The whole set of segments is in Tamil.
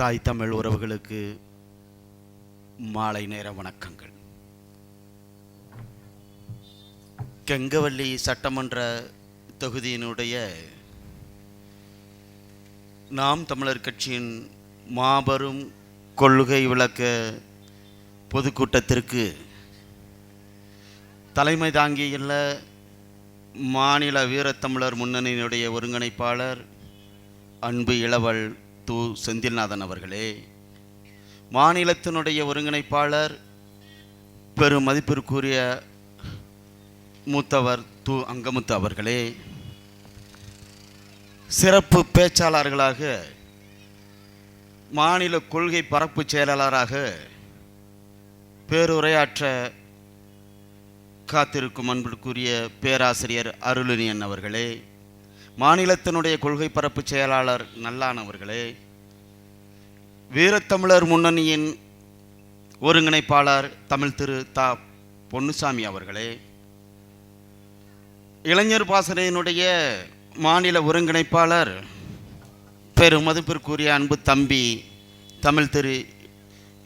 தாய் தமிழ் உறவுகளுக்கு மாலை நேர வணக்கங்கள். கெங்கவல்லி சட்டமன்ற தொகுதியினுடைய நாம் தமிழர் கட்சியின் மாபெரும் கொள்கை விளக்க பொதுக்கூட்டத்திற்கு தலைமை தாங்கியுள்ள மாநில வீரத்தமிழர் முன்னணியினுடைய ஒருங்கிணைப்பாளர் அன்பு இளவல் து செந்தில்நாதன் அவர்களே மாநிலத்தினுடைய ஒருங்கிணைப்பாளர் பெரும் மதிப்பிற்குரிய மூத்தவர் து அங்கமுத்து அவர்களே சிறப்பு பேச்சாளர்களாக மாநில கொள்கை பரப்பு செயலாளராக பேருரையாற்ற காத்திருக்கும் அன்பிற்குரிய பேராசிரியர் அருளினியன் அவர்களே மாநிலத்தினுடைய கொள்கை பரப்பு செயலாளர் நல்லானவர்களே வீரத்தமிழர் முன்னணியின் ஒருங்கிணைப்பாளர் தமிழ் திரு தா பொன்னுசாமி அவர்களே இளைஞர் பாசறையினுடைய மாநில ஒருங்கிணைப்பாளர் பெருமதிப்பிற்குரிய அன்பு தம்பி தமிழ் திரு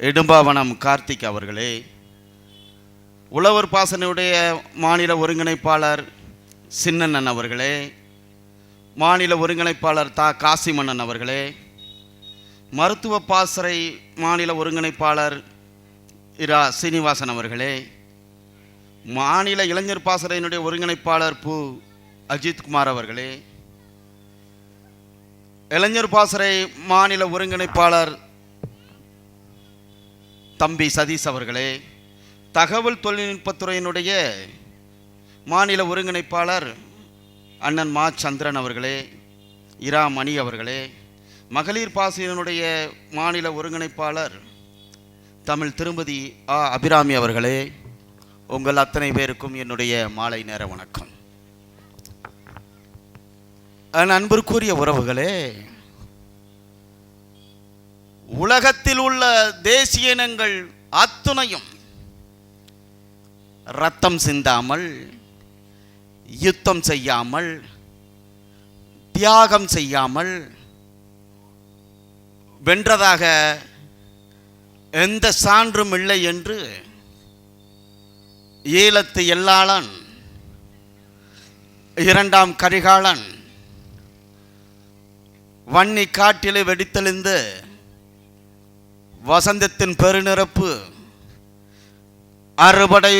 இடும்பாவனம் கார்த்திக் அவர்களே உழவர் பாசனையுடைய மாநில ஒருங்கிணைப்பாளர் சின்னண்ணன் அவர்களே மாநில ஒருங்கிணைப்பாளர் தா. காசிமன்னன் அவர்களே மருத்துவ பாசறை மாநில ஒருங்கிணைப்பாளர் இரா. சீனிவாசன் அவர்களே மாநில இளைஞர் பாசறையினுடைய ஒருங்கிணைப்பாளர் பு. அஜித்குமார் அவர்களே இளைஞர் பாசறை மாநில ஒருங்கிணைப்பாளர் தம்பி சதீஷ் அவர்களே தகவல் தொழில்நுட்பத்துறையினுடைய மாநில ஒருங்கிணைப்பாளர் அண்ணன் மா சந்திரன் அவர்களே இரா மணி அவர்களே மகளிர் பாசியனுடைய மாநில ஒருங்கிணைப்பாளர் தமிழ் திருமதி ஆ. அபிராமி அவர்களே உங்கள் அத்தனை பேருக்கும் என்னுடைய மாலை நேர வணக்கம். அன்பிற்குரிய உறவுகளே உலகத்தில் உள்ள தேசிய இனங்கள் அத்துணையும் ரத்தம் சிந்தாமல் யுத்தம் செய்யாமல் தியாகம் செய்யாமல் வென்றதாக எந்த சான்றும் இல்லை என்று ஈழத்து எல்லாளன் இரண்டாம் கரிகாலன் வன்னி காட்டிலே வெடித்தெழுந்து வசந்தத்தின் பெருநிரப்பு அறுபடை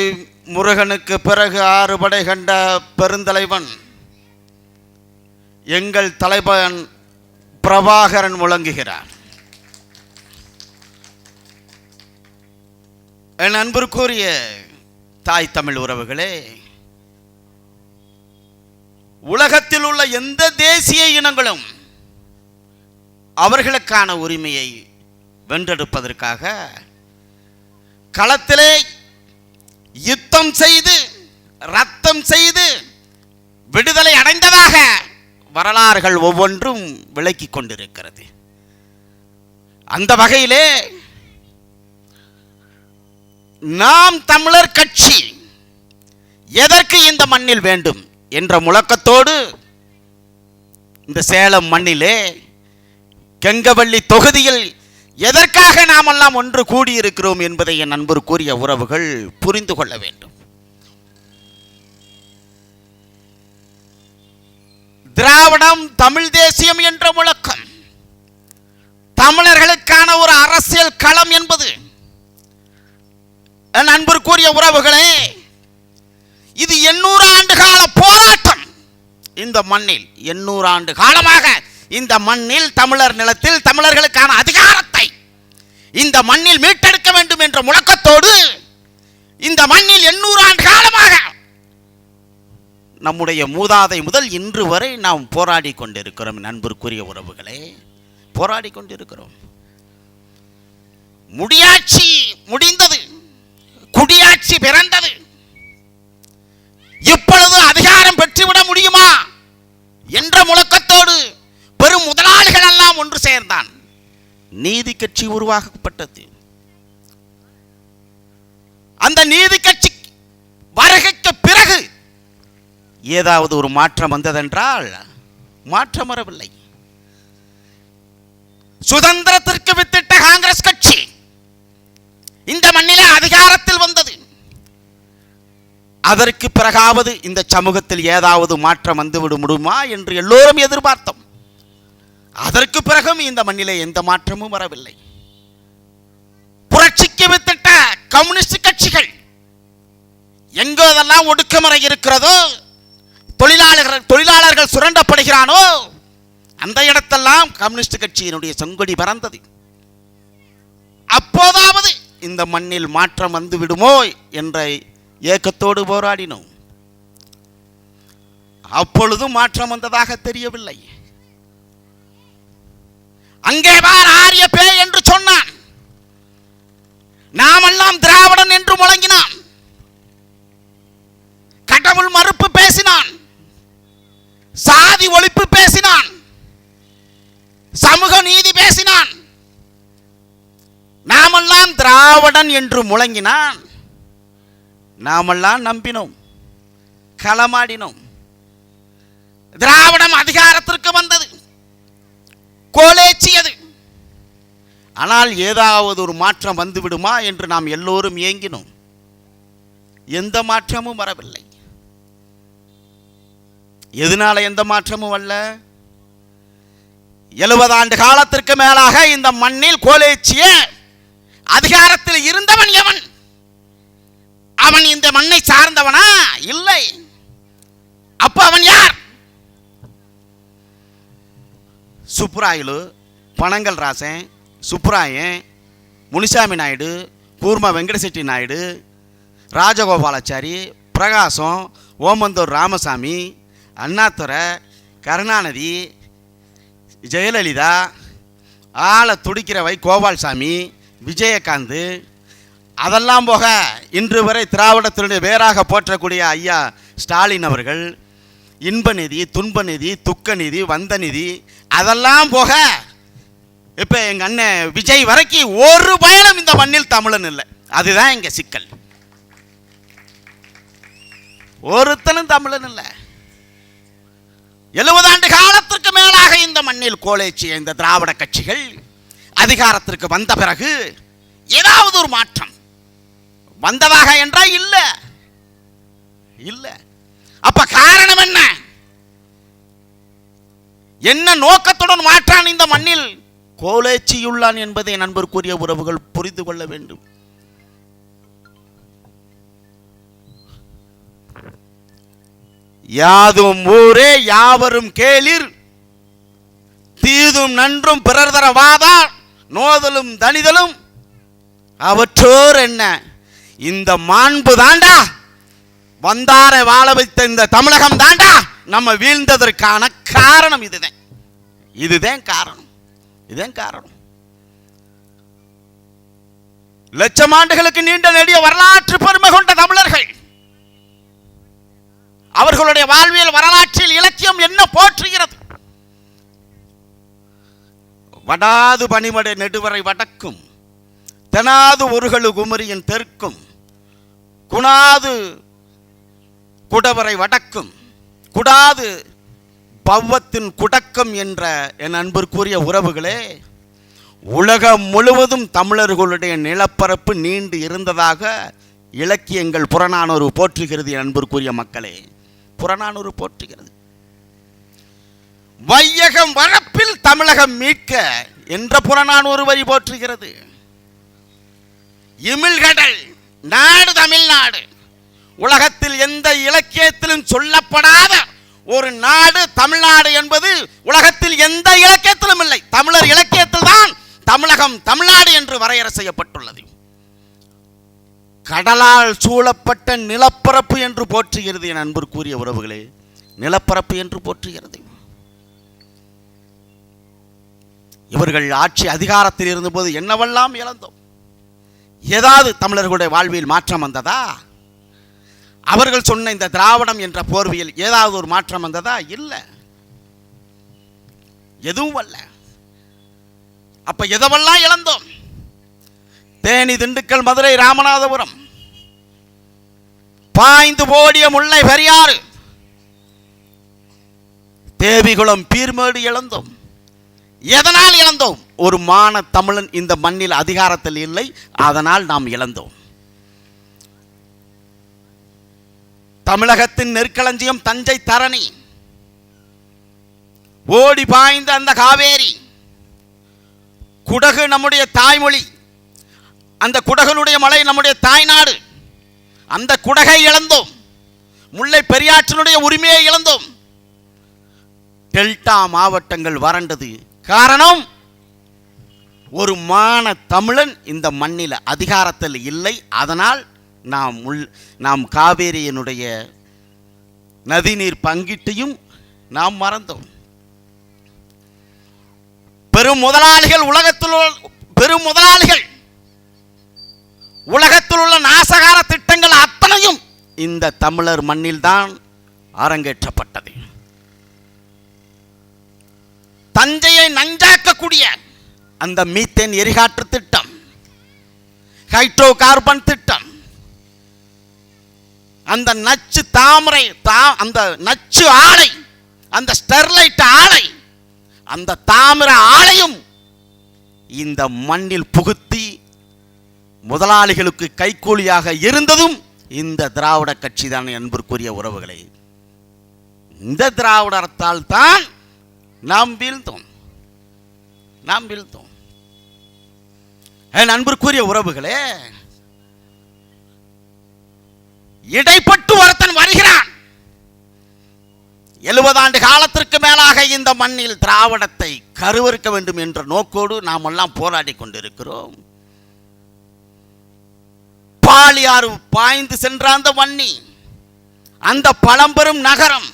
முருகனுக்கு பிறகு ஆறுபடை கண்ட பெருந்தலைவன் எங்கள் தலைவன் பிரபாகரன் முழங்குகிறார் என் அன்பிற்குரிய தாய் தமிழ் உறவுகளே உலகத்தில் உள்ள எந்த தேசிய இனங்களும் அவர்களுக்கான உரிமையை வென்றெடுப்பதற்காக களத்திலே யுத்தம் செய்து ரத்தம் செய்து விடுதலை அடைந்ததாக வரலாறுகள் ஒவ்வொன்றும் விளக்கி கொண்டிருக்கிறது. அந்த வகையிலே நாம் தமிழர் கட்சி எதற்கு இந்த மண்ணில் வேண்டும் என்ற முழக்கத்தோடு இந்த சேலம் மண்ணிலே கெங்கவள்ளி தொகுதியில் எதற்காக நாமெல்லாம் ஒன்று கூடியிருக்கிறோம் என்பதை என் நண்பருக்குரிய உறவுகள் புரிந்து கொள்ள வேண்டும். திராவிடம் தமிழ் தேசியம் என்ற முழக்கம். தமிழர்களுக்கான ஒரு அரசியல் களம் என்பது. என் அன்பிற்குரிய உறவுகளே இது எண்ணூறு ஆண்டு கால போராட்டம். இந்த மண்ணில் எண்ணூறு ஆண்டு காலமாக இந்த மண்ணில் தமிழர் நிலத்தில் தமிழர்களுக்கான அதிகாரத்தை இந்த மண்ணில் மீட்டெடுக்க வேண்டும் என்ற முழக்கத்தோடு இந்த மண்ணில் எண்ணூறு ஆண்டு காலமாக நம்முடைய மூதாதை முதல் இன்று வரை நாம் போராடி கொண்டிருக்கிறோம் நண்பருக்குரிய உறவுகளே. போராடி கொண்டிருக்கிறோம். முடியாட்சி முடிந்தது. குடியாட்சி பிறந்தது. இப்பொழுது அதிகாரம் பெற்றுவிட முடியுமா? எல்லாம் ஒன்று சேர்ந்தான். நீதி கட்சி உருவாக்கப்பட்டது. அந்த நீதி கட்சி வருகைக்கு பிறகு ஏதாவது ஒரு மாற்றம் வந்ததென்றால் மாற்றம் வரவில்லை. சுதந்திரத்திற்கு வித்திட்ட காங்கிரஸ் கட்சி இந்த மண்ணிலே அதிகாரத்தில் வந்தது. அதற்கு பிறகாவது இந்த சமூகத்தில் ஏதாவது மாற்றம் வந்துவிட முடியுமா என்று எல்லோரும் எதிர்பார்த்தோம். அதற்கு பிறகும் இந்த மண்ணிலே எந்த மாற்றமும் வரவில்லை. புரட்சிக்கு வித்திட்ட கம்யூனிஸ்ட் கட்சிகள் எங்கெல்லாம் ஒடுக்குமுறை இருக்கிறதோ தொழிலாளர்கள் தொழிலாளர்கள் சுரண்டப்படுகிறானோ அந்த இடத்தெல்லாம் கம்யூனிஸ்ட் கட்சியினுடைய சங்கொடி பறந்தது. அப்போதாவது இந்த மண்ணில் மாற்றம் வந்து விடுமோ என்ற ஏக்கத்தோடு போராடினோம். அப்பொழுதும் மாற்றம் வந்ததாக தெரியவில்லை. அங்கே வார் ஆரிய பே என்று சொன்னான். நாமெல்லாம் திராவிடன் என்று முழங்கினான். கடவுள் மறுப்பு பேசினான். சாதி ஒழிப்பு பேசினான். சமூக நீதி பேசினான். நாமெல்லாம் திராவிடன் என்று முழங்கினான். நாமெல்லாம் நம்பினோம். களமாடினோம். திராவிடம் அதிகாரத்திற்கு வந்தது. கோலேச்சியது ஆனால் ஏதாவது ஒரு மாற்றம் வந்துவிடுமா என்று நாம் எல்லோரும் ஏங்கினோம். எந்த மாற்றமும் வரவில்லை. எதனால எந்த மாற்றமும் அல்ல? எழுபது ஆண்டு காலத்திற்கு மேலாக இந்த மண்ணில் கோலேச்சிய அதிகாரத்தில் இருந்தவன் எவன்? அவன் இந்த மண்ணை சார்ந்தவனா? இல்லை. அப்ப அவன் யார்? சுப்புராயலு பனங்கல் ராசன் சுப்புராயன் முனிசாமி நாயுடு கூர்ம வெங்கடசெட்டி நாயுடு ராஜகோபாலாச்சாரி பிரகாசம் ஓமந்தூர் ராமசாமி அண்ணாத்துறை கருணாநிதி ஜெயலலிதா ஆளை துடிக்கிறவை கோபால்சாமி விஜயகாந்த். அதெல்லாம் போக இன்று வரை திராவிடத்தினுடைய வேறாக போற்றக்கூடிய ஐயா ஸ்டாலின் அவர்கள் இன்ப நிதி துன்ப நிதி துக்க நிதி வந்த நிதி அதெல்லாம் போக இப்போ எங்கள் அண்ணன் விஜய் வரைக்கும் ஒரு பயணம் இந்த மண்ணில் தமிழன் இல்லை. அதுதான் எங்கள் சிக்கல். ஒருத்தனும் தமிழன் இல்லை. எழுபது ஆண்டு காலத்திற்கு மேலாக இந்த மண்ணில் கோலேச்சிய இந்த திராவிட கட்சிகள் அதிகாரத்திற்கு வந்த பிறகு ஏதாவது ஒரு மாற்றம் வந்ததாக என்றால் இல்ல. இல்ல. அப்ப காரணம் என்ன? என்ன நோக்கத்துடன் மாற்றான் இந்த மண்ணில்? கோலேச்சியுள்ளான் என்பதை நண்பருக்குரிய உறவுகள் புரிந்து கொள்ள வேண்டும். யாதும் ஊரே யாவரும் கேளிர். தீதும் நன்றும் பிறர் தர வாதா நோதலும் தனிதலும். அவற்றோர் என்ன? இந்த மாண்பு தாண்டா வந்தாரை வாழ வைத்த இந்த தமிழகம் தாண்டா. நம்ம வீழ்ந்ததற்கான காரணம் இதுதான். இதுதான் காரணம். இதுதான் காரணம். லட்சம் ஆண்டுகளுக்கு நீண்ட நெடிய வரலாற்று பெருமை கொண்ட தமிழர்கள். அவர்களுடைய வாழ்வியல் வரலாற்றில் இலக்கியம் என்ன போற்றுகிறது? வடாது பனிமடை நெடுவரை வடக்கும் தெனாது ஒருகளு குமரியின் தெற்கும் குணாது குடவரை வடக்கும். குடாது பவ்வத்தின் குடக்கம் என்ற என் அன்பிற்குரிய உறவுகளே உலகம் முழுவதும் தமிழர்களுடைய நிலப்பரப்பு நீண்டு இருந்ததாக இலக்கியங்கள் புறநானூறு போற்றுகிறது என் அன்பிற்குரிய மக்களே. புறநானூறு போற்றுகிறது. வையகம் வரப்பில் தமிழகம் மீட்க என்ற புறநானூறு வரி போற்றுகிறது. இமிழ்கடல் நாடு தமிழ்நாடு. உலகத்தில் எந்த இலக்கியத்திலும் சொல்லப்படாத ஒரு நாடு தமிழ்நாடு என்பது உலகத்தில் எந்த இலக்கியத்திலும் இல்லை. தமிழர் இலக்கியத்தில் தான் தமிழகம் தமிழ்நாடு என்று வரையறை செய்யப்பட்டுள்ளது. கடலால் சூழப்பட்ட நிலப்பரப்பு என்று போற்றுகிறது என் அன்பிற்குரிய உறவுகளே. நிலப்பரப்பு என்று போற்றுகிறது. இவர்கள் ஆட்சி அதிகாரத்தில் இருந்தபோது என்னவெல்லாம் இழந்தோம்? ஏதாவது தமிழர்களுடைய வாழ்வில் மாற்றம் வந்ததா? அவர்கள் சொன்ன இந்த திராவிடம் என்ற போர்வையில் ஏதாவது ஒரு மாற்றம் வந்ததா? இல்லை. எதுவும் அல்ல. அப்ப எதவெல்லாம் இழந்தோம்? தேனி திண்டுக்கல் மதுரை ராமநாதபுரம். பாய்ந்து போடிய முல்லை பெரியாறு. தேவிகுளம் பீர்மேடு இழந்தோம். எதனால் இழந்தோம்? ஒரு மான தமிழன் இந்த மண்ணில் அதிகாரத்தில் இல்லை அதனால் நாம் இழந்தோம். தமிழகத்தின் நெற்களஞ்சியம் தஞ்சை தரணி. ஓடி பாய்ந்த அந்த காவேரி குடகு நம்முடைய தாய்மொழி அந்த குடகனுடைய மலை நம்முடைய தாய்நாடு. அந்த குடகை இழந்தோம். முல்லை பெரியாற்றினுடைய உரிமையை இழந்தோம். டெல்டா மாவட்டங்கள் வறண்டது காரணம் ஒரு மான தமிழன் இந்த மண்ணில் அதிகாரத்தில் இல்லை. அதனால் நாம் உள் நாம் காவேரியினுடைய நதிநீர் பங்கீட்டையும் நாம் மறந்தோம். பெரும் முதலாளிகள் உலகத்தில் உள்ள- பெரும் முதலாளிகள் உலகத்தில் உள்ள நாசகார திட்டங்கள் அத்தனையும் இந்த தமிழர் மண்ணில்தான் அரங்கேற்றப்பட்டது. தஞ்சையை நஞ்சாக்கக்கூடிய அந்த மீத்தேன் எரிகாற்று திட்டம் ஹைட்ரோ கார்பன் திட்டம் அந்த நச்சு தாமரை தா அந்த நச்சு ஆலை அந்த ஸ்டெர்லைட் ஆலை அந்த தாமிர ஆலையும் இந்த மண்ணில் புகுத்தி முதலாளிகளுக்கு கைக்கூலியாக இருந்ததும் இந்த திராவிட கட்சி தான் என்பதற்குரிய உறவுகளை. இந்த திராவிடத்தால் தான் நாம் வீழ்ந்தோம். நாம் வீழ்ந்தோம். அன்பிற்குரிய உறவுகளே இடைப்பட்டு ஒருத்தன் வருகிறான். எழுபது ஆண்டு காலத்திற்கு மேலாக இந்த மண்ணில் திராவிடத்தை கருவறுக்க வேண்டும் என்ற நோக்கோடு நாம் எல்லாம் போராடி கொண்டிருக்கிறோம். பாலியாறு பாய்ந்து சென்ற அந்த வன்னி அந்த பழம்பெரும் நகரம்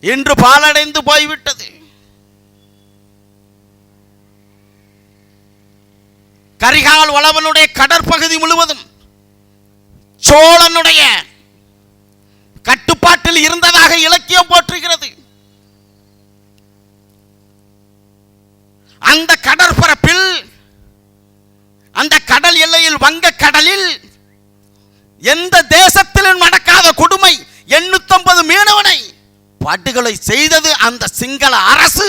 இன்று பாலடைந்து போய்விட்டது. கரிகால் வளவனுடைய கடற்பகுதி முழுவதும் சோழனுடைய கட்டுப்பாட்டில் இருந்ததாக இலக்கியம் போற்றுகிறது. அந்த கடற்பரப்பில் அந்த கடல் எல்லையில் வங்க கடலில் எந்த தேசத்திலும் நடக்காத கொடுமை எண்ணூத்தி மீனவனை படுகொலை செய்தது அந்த சிங்கள அரசு.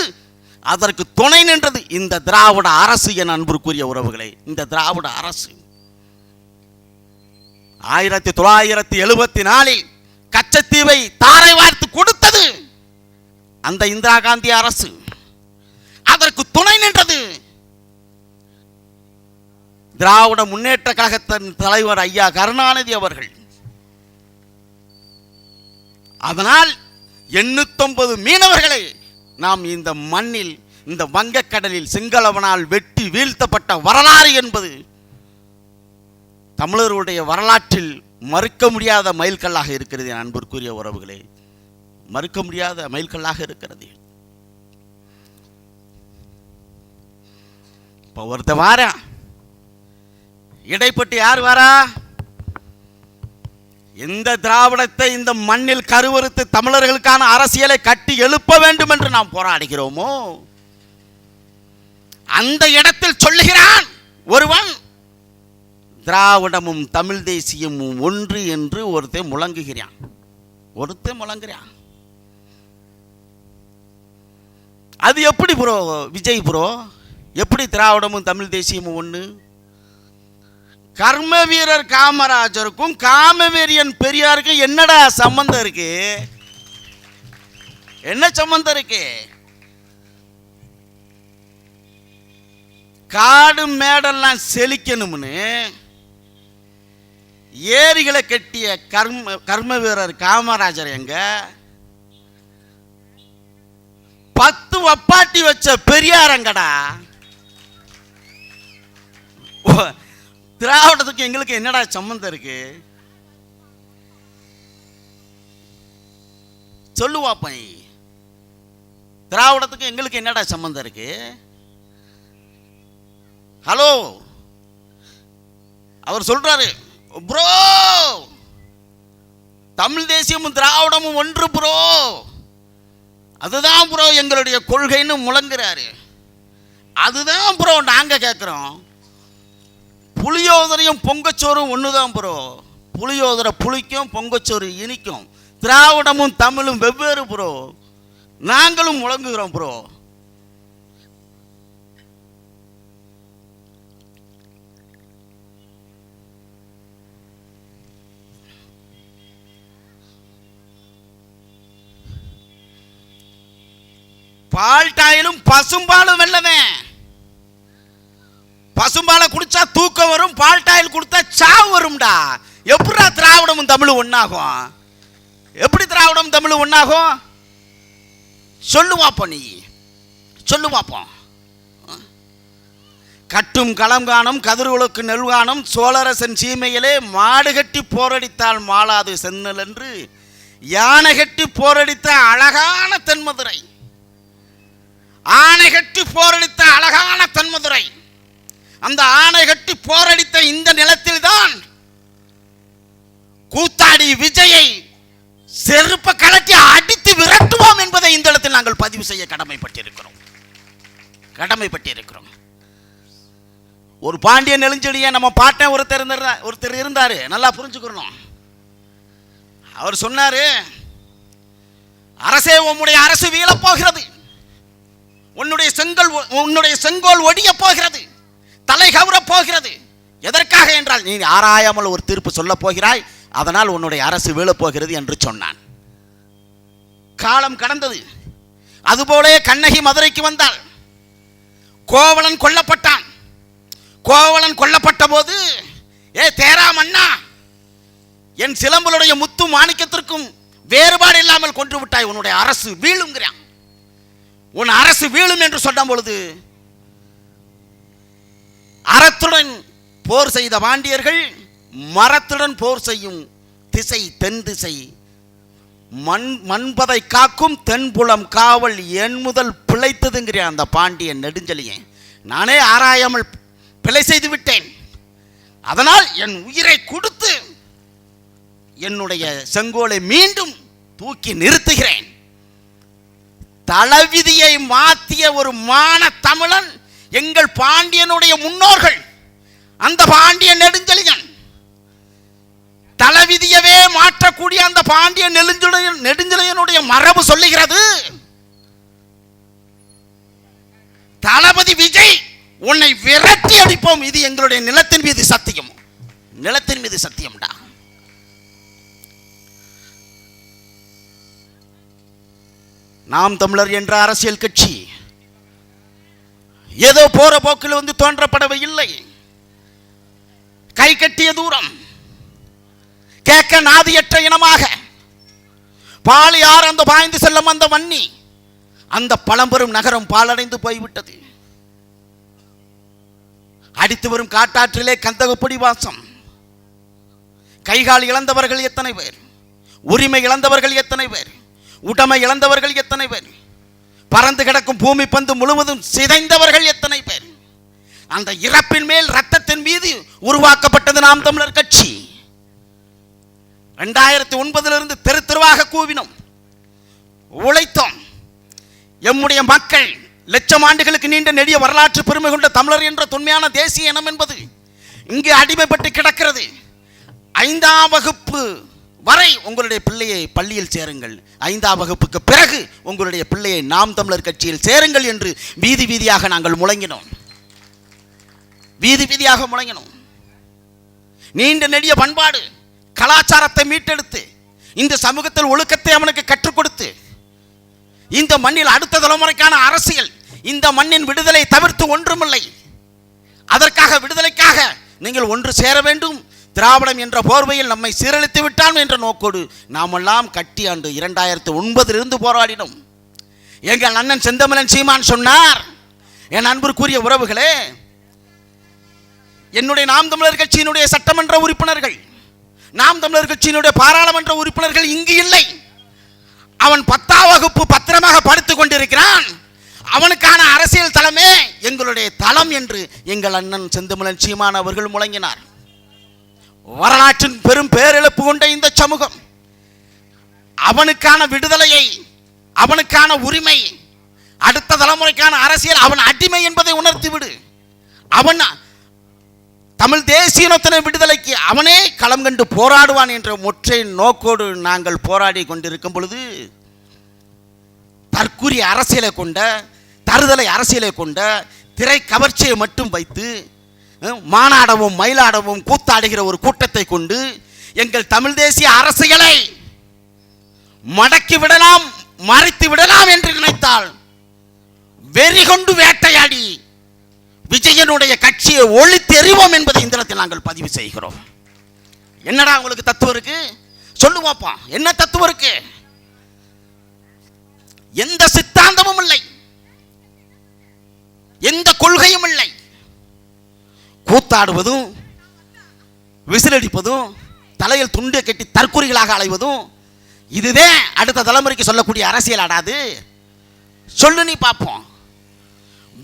அதற்கு துணை நின்றது இந்த திராவிட அரசு என் அன்புக்குரிய உறவுகளே இந்த திராவிட அரசு. ஆயிரத்தி தொள்ளாயிரத்தி எழுபத்தி நாலில் கச்சத்தீவை தாரை வார்த்து கொடுத்தது அந்த இந்திரா காந்தி அரசு. அதற்கு துணை நின்றது திராவிட முன்னேற்ற கழகத்தின் தலைவர் ஐயா கருணாநிதி அவர்கள். அதனால் எண்ணூத்தொன்பது மீனவர்களை நாம் இந்த மண்ணில் இந்த வங்கக்கடலில் சிங்களவனால் வெட்டி வீழ்த்தப்பட்ட வரலாறு என்பது தமிழருடைய வரலாற்றில் மறுக்க முடியாத மைல்கல்லாக இருக்கிறது என் அன்பிற்குரிய உறவுகளே. மறுக்க முடியாத மைல்கல்லாக இருக்கிறது. இப்போ ஒருத்த வாரா இடைப்பட்டு யார் வரா? இந்த திராவிடத்தை இந்த மண்ணில் கருவறுத்து தமிழர்களுக்கான அரசியலை கட்டி எழுப்ப வேண்டும் என்று நாம் போராடுகிறோமோ? அந்த இடத்தில் சொல்லுகிறான் ஒருவன். திராவிடமும் தமிழ் தேசியமும் ஒன்று என்று ஒருத்தன் முழங்குகிறான். ஒருத்தன் முழங்குறான். அது எப்படி ப்ரோ விஜய் ப்ரோ? எப்படி திராவிடமும் தமிழ் தேசியமும் ஒன்று கர்ம வீரர் காமராஜருக்கும் காமவீரியன் பெரியாருக்கும் என்னடா சம்பந்தம் இருக்கு? என்ன சம்பந்தம் இருக்கு? காடு மேடெல்லாம் செழிக்கணும்னு ஏரிகளை கட்டிய கர்ம கர்ம வீரர் காமராஜர் எங்க? பத்து வப்பாட்டி வச்ச பெரியாரங்கடா ஓ, திராவிடத்துக்கு எங்களுக்கு என்னடா சம்மந்தம் இருக்கு? சொல்லுவா பை. திராவிடத்துக்கு எங்களுக்கு என்னடா சம்மந்தம் இருக்கு? ஹலோ. அவர் சொல்றாரு ப்ரோ! தமிழ் தேசியமும் திராவிடமும் ஒன்று ப்ரோ! அதுதான் ப்ரோ எங்களுடைய கொள்கைன்னு முழங்குறாரு. அதுதான் ப்ரோ நாங்கள் கேட்குறோம் புளியோதரையும் பொங்கச்சோறும் ஒன்று தான் ப்ரோ. புளியோதரை புளிக்கும் பொங்கச்சோறு இனிக்கும். திராவிடமும் தமிழும் வெவ்வேறு ப்ரோ. நாங்களும் முழங்குகிறோம் ப்ரோ. பால்டாயிலும் பசும்பாலும் வெல்லவேன் பசும்பாலை குடிச்சா தூக்கம் வரும் பால்டாயில் கொடுத்தா சாவு வரும்டா. எப்படிடா திராவிடமும் தமிழ் ஒன்னாகும் எப்படி திராவிடம் தமிழ் ஒன்னாகும் சொல்லுவாப்போ நீ. சொல்லு பார்ப்போம் கட்டும் களங்கானம் கதிர்களுக்கு நெல்கானம் சோழரசன் சீமையிலே மாடு கட்டி போரடித்தால் மாளாது சென்னல் என்று யானை கட்டி போரடித்த அழகான தென்மதுரை. ஆணை கட்டி போரடித்த அழகான தன்மதுரை. அந்த ஆணை கட்டி போரடித்த இந்த நிலத்தில் தான் கூத்தாடி விஜயை செருப்ப கலட்டி அடித்து விரட்டுவோம் என்பதை இந்த இடத்தில் நாங்கள் பதிவு செய்ய கடமைப்பட்டிருக்கிறோம். கடமைப்பட்டிருக்கிறோம். ஒரு பாண்டிய நெடுஞ்செழிய நம்ம பாட்டன் ஒருத்தர் இருந்தார் ஒருத்தர் இருந்தாரு. நல்லா புரிஞ்சுக்கிறணும் அவர் சொன்னாரு அரசே உம்முடைய அரசு வீழப்போகிறது. போகிறது உன்னுடைய செங்கல் உன்னுடைய செங்கோல் ஒடிய போகிறது. தலை கவரப் போகிறது. எதற்காக என்றால் நீ ஆராயாமல் ஒரு தீர்ப்பு சொல்லப் போகிறாய் அதனால் உன்னுடைய அரசு வீழப்போகிறது என்று சொன்னான். காலம் கடந்தது. அதுபோலே கண்ணகி மதுரைக்கு வந்தாள். கோவலன் கொல்லப்பட்டான். கோவலன் கொல்லப்பட்ட போது ஏ தேரா மன்னா என் சிலம்பலுடைய முத்து மாணிக்கத்திற்கும் வேறுபாடு இல்லாமல் கொன்று விட்டாய் உன்னுடைய அரசு வீழுங்கிறான். உன் அரசு வீழும் என்று சொன்ன பொழுது அறத்துடன் போர் செய்த பாண்டியர்கள் மரத்துடன் போர் செய்யும் திசை தென் திசை. மண் மண்பதை காக்கும் தென்புலம் காவல் என் முதல் பிழைத்ததுங்கிற அந்த பாண்டியன் நெடுஞ்சலியன் நானே ஆராயாமல் பிழை செய்து விட்டேன். அதனால் என் உயிரை கொடுத்து என்னுடைய செங்கோலை மீண்டும் தூக்கி நிறுத்துகிறேன். தளவிதியை மாற்றிய ஒரு மான தமிழன் எங்கள் பாண்டியனுடைய முன்னோர்கள். அந்த பாண்டிய நெடுஞ்செழியன். தளவிதியவே மாற்றக்கூடிய அந்த பாண்டிய நெடுஞ்செழியன் நெடுஞ்செழியனுடைய மரபு சொல்லுகிறது. தளபதி விஜய் உன்னை விரட்டி அடிப்போம். இது எங்களுடைய நிலத்தின் மீது சத்தியம். நிலத்தின் மீது சத்தியம்டா. நாம் தமிழர் என்ற அரசியல் கட்சி. ஏதோ போற போக்கில் வந்து தோன்றப்படவே இல்லை. கை கட்டிய தூரம். கேட்க நாதியற்ற இனமாக. பாலியார் அந்த பாய்ந்து செல்லும் அந்த வன்னி. அந்த பழம்பெரும் நகரம் பாலடைந்து போய்விட்டது. அடித்து வரும் காட்டாற்றிலே கந்தகப்பொடி வாசம். கைகால் இழந்தவர்கள் எத்தனை பேர்? உரிமை இழந்தவர்கள் எத்தனை பேர்? உடமை இழந்தவர்கள் எத்தனை பேர்? பறந்து கிடக்கும் பூமி பந்து முழுவதும் சிதைந்தவர்கள் எத்தனை பேர்? அந்த இறப்பின் மேல் ரத்தத்தின் மீது உருவாக்கப்பட்டது நாம் தமிழர் கட்சி. ரெண்டாயிரத்தி ஒன்பதிலிருந்து தெரு தெருவாக கூவினோம். உழைத்தோம். எம்முடைய மக்கள் லட்சம் ஆண்டுகளுக்கு நீண்ட நெடிய வரலாற்று பெருமை கொண்ட தமிழர் என்ற தொன்மையான தேசிய இனம் என்பது இங்கு அடிமைப்பட்டு கிடக்கிறது. ஐந்தாம் வகுப்பு வரை உங்களுடைய பிள்ளையை பள்ளியில் சேருங்கள். ஐந்தாம் வகுப்புக்கு பிறகு உங்களுடைய பிள்ளையை நாம் தமிழர் கட்சியில் சேருங்கள் என்று வீதி வீதியாக நாங்கள் முழங்கினோம். வீதி வீதியாக முழங்கினோம். நீண்ட நெடிய பண்பாடு கலாச்சாரத்தை மீட்டெடுத்து இந்த சமூகத்தில் ஒழுக்கத்தை அவனுக்கு கற்றுக் கொடுத்து இந்த மண்ணில் அடுத்த தலைமுறைக்கான அரசியல் இந்த மண்ணின் விடுதலை தவிர்த்து ஒன்றுமில்லை. அதற்காக விடுதலைக்காக நீங்கள் ஒன்று சேர வேண்டும் திராவிடம் என்ற போர்வையில் நம்மை சீரழித்து விட்டான் என்ற நோக்கோடு நாமெல்லாம் கட்டி ஆண்டு இரண்டாயிரத்து ஒன்பதிலிருந்து போராடினோம். எங்கள் அண்ணன் செந்தமலன் சீமான் சொன்னார் என் அன்பிற்குரிய உறவுகளே என்னுடைய நாம் தமிழர் கட்சியினுடைய சட்டமன்ற உறுப்பினர்கள் நாம் தமிழர் கட்சியினுடைய பாராளுமன்ற உறுப்பினர்கள் இங்கு இல்லை. அவன் பத்தாம் வகுப்பு பத்திரமாக படுத்துக் கொண்டிருக்கிறான். அவனுக்கான அரசியல் தளமே எங்களுடைய தளம் என்று எங்கள் அண்ணன் செந்தமிழன் சீமான் அவர்கள் முழங்கினார். வரலாற்றின் பெரும் பேரிழப்பு கொண்ட இந்த சமூகம். அவனுக்கான விடுதலையை அவனுக்கான உரிமை அடுத்த தலைமுறைக்கான அரசியல் அவன் அடிமை என்பதை உணர்த்தி விடு அவன் தமிழ் தேசியனத்தின விடுதலைக்கு அவனே களம் கண்டு போராடுவான் என்ற ஒற்றை நோக்கோடு நாங்கள் போராடி கொண்டிருக்கும் பொழுது தற்குறி அரசியலை கொண்ட தருதலை அரசியலை கொண்ட திரை கவர்ச்சியை மட்டும் வைத்து மானாடவும் மயிலாடவும் கூத்தாடுகிற ஒரு கூட்டத்தை கொண்டு எங்கள் தமிழ் தேசிய அரசியலை மடக்கி விடலாம் மறைத்து விடலாம் என்று நினைத்தால் வெறி கொண்டு வேட்டையாடி விஜயனுடைய கட்சியை ஒழித்தெறிவோம் என்பதை இந்த இடத்தில் நாங்கள் பதிவு செய்கிறோம். என்னடா உங்களுக்கு தத்துவம் இருக்கு? சொல்லு பார்ப்போம் என்ன தத்துவம் இருக்கு? எந்த சித்தாந்தமும் இல்லை. எந்த கொள்கையும் இல்லை. கூத்தாடுவதும் விசிலடிப்பதும் தலையில் துண்டை கட்டி தற்கொலைகளாக அலைவதும் இதுவே அடுத்த தலைமுறைக்கு சொல்லக்கூடிய அரசியல் ஆடாது சொல்லு நீ பார்ப்போம்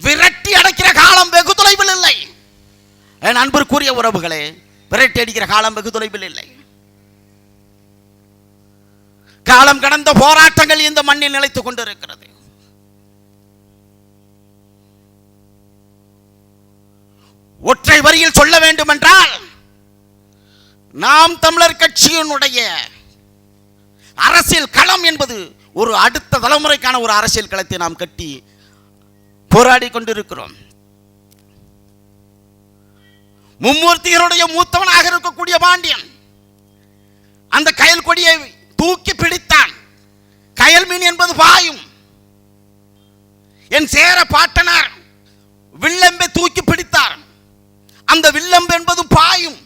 விரட்டி அடைக்கிற காலம் வெகு தொலைவில் இல்லை. என் அன்பிற்குரிய உறவுகளே விரட்டி அடிக்கிற காலம் வெகு தொலைவில் இல்லை. காலம் கடந்த போராட்டங்கள் இந்த மண்ணில் நிலைத்துக் கொண்டிருக்கிறது. ஒற்றை வரியில் சொல்ல வேண்டும் என்றால் நாம் தமிழர் கட்சியினுடைய அரசியல் களம் என்பது ஒரு அடுத்த தலைமுறைக்கான ஒரு அரசியல் களத்தை நாம் கட்டி போராடி கொண்டிருக்கிறோம். மும்மூர்த்திகளுடைய மூத்தவனாக இருக்கக்கூடிய பாண்டியன் அந்த கயல் கொடியை தூக்கி பிடித்தான். கயல் மீன் என்பது பாயும். என் சேர பாட்டனார் வில்லம்பை தூக்கி பிடித்தார். அந்த வில்லம்பு என்பது பாயும்.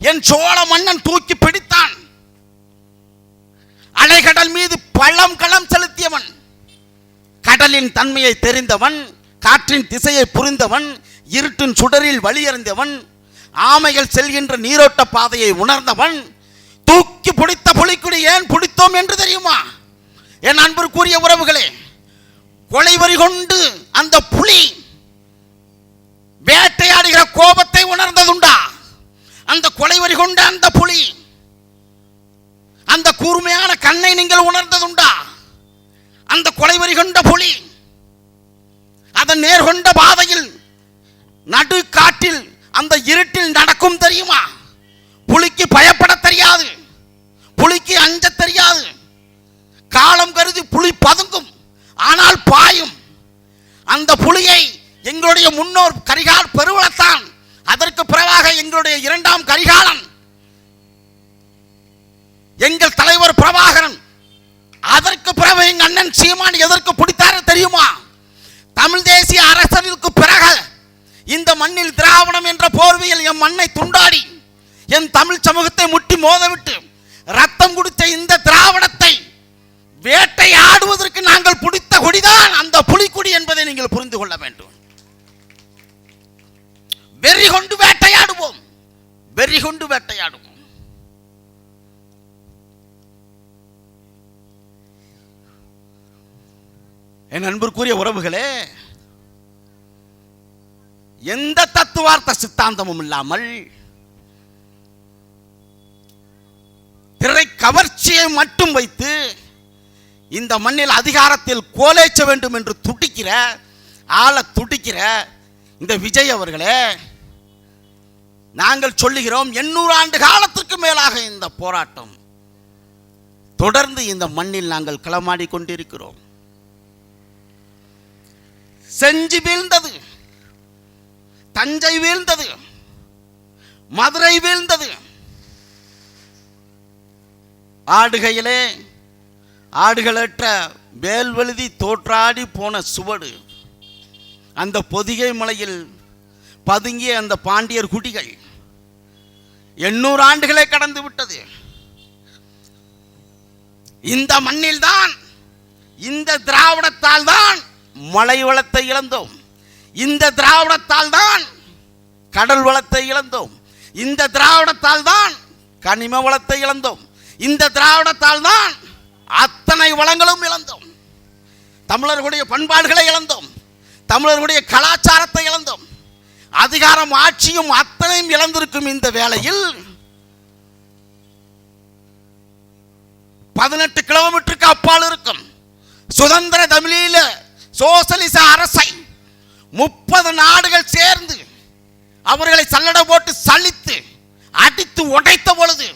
என் சோழ மன்னன் தூக்கி பிடித்தான். அலைகடல் மீது பள்ளம் களம் செலுத்தியவன். கடலின் தன்மையை தெரிந்தவன் காற்றின் திசையை புரிந்தவன் இருட்டின் சுடரில் வழியறிந்தவன் ஆமைகள் செல்கின்ற நீரோட்ட பாதையை உணர்ந்தவன் தூக்கி பிடித்த புலிக்குடி ஏன் பிடித்தோம் என்று தெரியுமா? என் அன்பிற்குரிய உறவுகளே கொலைவரி கொண்டு அந்த புலி கொலைவரி கொண்ட அந்த புலி. அந்த கூர்மையான கண்ணை நீங்கள் உணர்ந்ததுண்டா? அந்த கொலைவரி கொண்ட புலி. அதன் நேர்கொண்ட பாதையில் நடு காட்டில் அந்த இருட்டில் நடக்கும் தெரியுமா? புலிக்கு பயப்பட தெரியாது. புலிக்கு அஞ்ச தெரியாது. காலம் கருதி புலி பதுங்கும். ஆனால் பாயும். அந்த புலியை எங்களுடைய முன்னோர் கரிகால் பெருவளத்தான் அதற்கு பிறவாக எங்களுடைய இரண்டாம் கரிகாலன் எங்கள் தலைவர் பிரபாகரன் அதற்கு பிறகு எங்க அண்ணன் சீமான் எதற்கு பிடித்தாரு தெரியுமா? தமிழ் தேசிய அரசனுக்கு பிறகு இந்த மண்ணில் திராவிடம் என்ற போர்வையில் என் மண்ணை துண்டாடி என் தமிழ் சமூகத்தை முட்டி மோதவிட்டு ரத்தம் குடித்த இந்த திராவிடத்தை வேட்டையாடுவதற்கு நாங்கள் பிடித்த கொடிதான் அந்த புலிக்குடி என்பதை நீங்கள் புரிந்து கொள்ள வேண்டும். வெறி கொண்டு வேட்டையாடுவோம். வெறி கொண்டு வேட்டையாடுவோம். என் அன்பிற்குரிய உறவுகளே எந்த தத்துவார்த்த சித்தாந்தமும் இல்லாமல் திரை கவர்ச்சியை மட்டும் வைத்து இந்த மண்ணில் அதிகாரத்தில் கோலேச்ச வேண்டும் என்று துடிக்கிற ஆளை துடிக்கிற இந்த விஜய் அவர்களே நாங்கள் சொல்லுகிறோம் எண்ணூறு ஆண்டு காலத்திற்கு மேலாக இந்த போராட்டம். தொடர்ந்து இந்த மண்ணில் நாங்கள் களமாடி கொண்டிருக்கிறோம். செஞ்சு வீழ்ந்தது. தஞ்சை வீழ்ந்தது. மதுரை வீழ்ந்தது. ஆடுகையிலே ஆடுகளற்ற வேல்வெழுதி தோற்றாடி போன சுவடு. அந்த பொதிகை மலையில் பதுங்கிய அந்த பாண்டியர் குடிகள் எண்ணூறு ஆண்டுகளை கடந்து விட்டது. இந்த மண்ணில்தான் இந்த திராவிடத்தால் தான் மலை வளத்தை இழந்தோம். இந்த திராவிடத்தால் தான் கடல் வளத்தை இழந்தோம். இந்த திராவிடத்தால் தான் கனிம வளத்தை இழந்தோம். இந்த திராவிடத்தால் தான் அத்தனை வளங்களும் இழந்தோம். தமிழர்களுடைய பண்பாடுகளை இழந்தோம். தமிழர்களுடைய கலாச்சாரத்தை இழந்தோம். அதிகாரம் ஆட்சியும் அத்தனையும் இழந்திருக்கும் இந்த வேளையில் பதினெட்டு கிலோமீட்டருக்கு அப்பால் இருக்கும். சுதந்திர தமிழில சோசலிச அரசை முப்பது நாடுகள் சேர்ந்து அவர்களை சல்லடை போட்டு சலித்து அடித்து உடைத்த பொழுது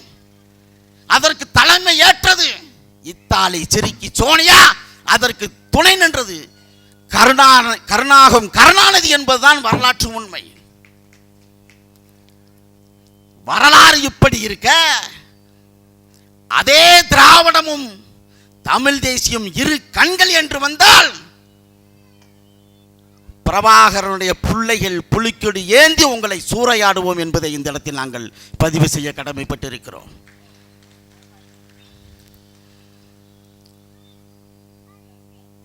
அதற்கு தலைமை ஏற்றது. இத்தாலி சிரிக்கி சோனியா அதற்கு துணை நின்றது. கருணா கருணாகம் கருணாநிதி என்பதுதான் வரலாற்று உண்மை. வரலாறு இப்படி இருக்க அதே திராவிடமும் தமிழ் தேசியம் இரு கண்கள் என்று வந்தால் பிரபாகரனுடைய பிள்ளைகள் புலிக்கொடி ஏந்தி உங்களை சூறையாடுவோம் என்பதை இந்த இடத்தில் நாங்கள் பதிவு செய்ய கடமைப்பட்டிருக்கிறோம்.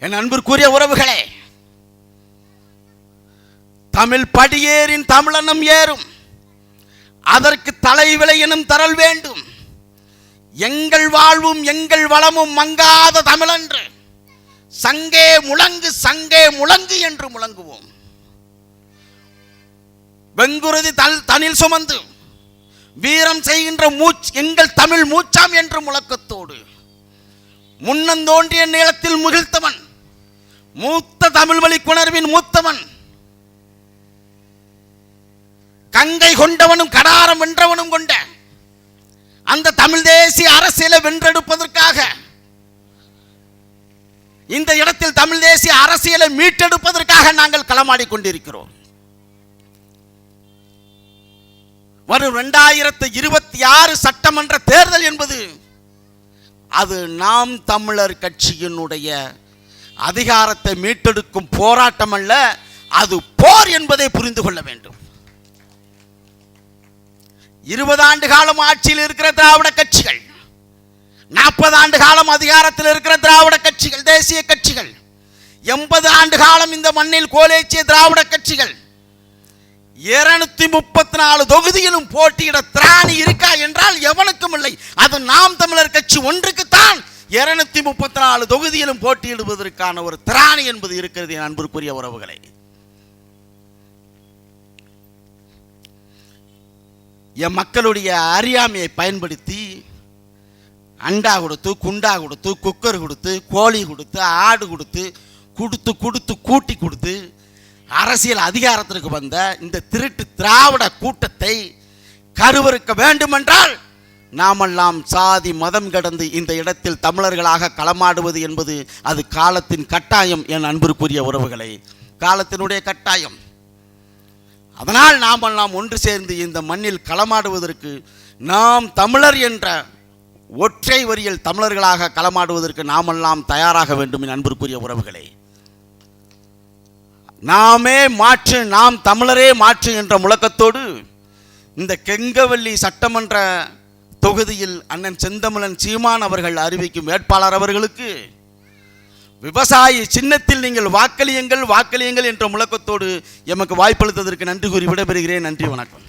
என் அன்பிற்குரிய உறவுகளே தமிழ் படியேறின் தமிழனும் ஏறும். அதற்கு தலைவிளையனும் தரல் வேண்டும். எங்கள் வாழ்வும் எங்கள் வளமும் மங்காத தமிழன்று. சங்கே முழங்கு சங்கே முழங்கு என்று முழங்குவோம். வெங்குருதி தல் தனில் சுமந்து வீரம் செய்கின்ற மூச் எங்கள் தமிழ் மூச்சாம் என்று முழக்கத்தோடு. முன்னந்தோன்றிய நீளத்தில் முகிழ்த்தவன். மூத்த தமிழ் வழி குணர்வின் மூத்தவன். கங்கை கொண்டவனும் கடாரம் வென்றவனும் கொண்ட அந்த தமிழ் தேசிய அரசியலை வென்றெடுப்பதற்காக இந்த இடத்தில் தமிழ் தேசிய அரசியலை மீட்டெடுப்பதற்காக நாங்கள் களமாடிக் கொண்டிருக்கிறோம். வரும் இரண்டாயிரத்து இருபத்தி ஆறு சட்டமன்ற தேர்தல் என்பது அது நாம் தமிழர் கட்சியினுடைய அதிகாரத்தை மீட்டெடுக்கும் போராட்டம் அல்ல அது போர் என்பதை புரிந்து கொள்ள வேண்டும். இருபது ஆண்டு காலம் ஆட்சியில் இருக்கிற திராவிட கட்சிகள் நாற்பது ஆண்டு காலம் அதிகாரத்தில் இருக்கிற திராவிட கட்சிகள் தேசிய கட்சிகள் எண்பது ஆண்டு காலம் இந்த மண்ணில் கோலேச்சிய திராவிட கட்சிகள் இருநூத்தி முப்பத்தி நாலு தொகுதியிலும் போட்டியிட திராணி இருக்கா என்றால் எவனுக்கும் இல்லை. அது நாம் தமிழர் கட்சி ஒன்றுக்குத்தான் இருநூத்தி முப்பத்தி நாலு தொகுதியிலும் போட்டியிடுவதற்கான ஒரு திராணி என்பது இருக்கிறது என் அன்பிற்குரிய உறவுகளை. என் மக்களுடைய அறியாமையை பயன்படுத்தி அண்டா கொடுத்து குண்டா கொடுத்து குக்கர் கொடுத்து கோழி கொடுத்து ஆடு கொடுத்து கொடுத்து கொடுத்து கூட்டி கொடுத்து அரசியல் அதிகாரத்திற்கு வந்த இந்த திருட்டு திராவிட கூட்டத்தை கருவறுக்க வேண்டுமென்றால் நாமெல்லாம் சாதி மதம் கடந்து இந்த இடத்தில் தமிழர்களாக களமாடுவது என்பது அது காலத்தின் கட்டாயம் என் அன்பிற்குரிய உறவுகளை. காலத்தினுடைய கட்டாயம். அதனால் நாம் எல்லாம் ஒன்று சேர்ந்து இந்த மண்ணில் களமாடுவதற்கு நாம் தமிழர் என்ற ஒற்றை வரியில் தமிழர்களாக களமாடுவதற்கு நாமெல்லாம் தயாராக வேண்டும் என் அன்பிற்குரிய உறவுகளே. நாமே மாற்று நாம் தமிழரே மாற்று என்ற முழக்கத்தோடு இந்த கெங்கவல்லி சட்டமன்ற தொகுதியில் அண்ணன் செந்தமிழன் சீமான் அவர்கள் அறிவிக்கும் வேட்பாளர் அவர்களுக்கு விவசாயி சின்னத்தில் நீங்கள் வாக்களியுங்கள் வாக்களியுங்கள் என்ற முழக்கத்தோடு எமக்கு வாய்ப்பளித்ததற்கு நன்றி கூறி விடைபெறுகிறேன். நன்றி வணக்கம்.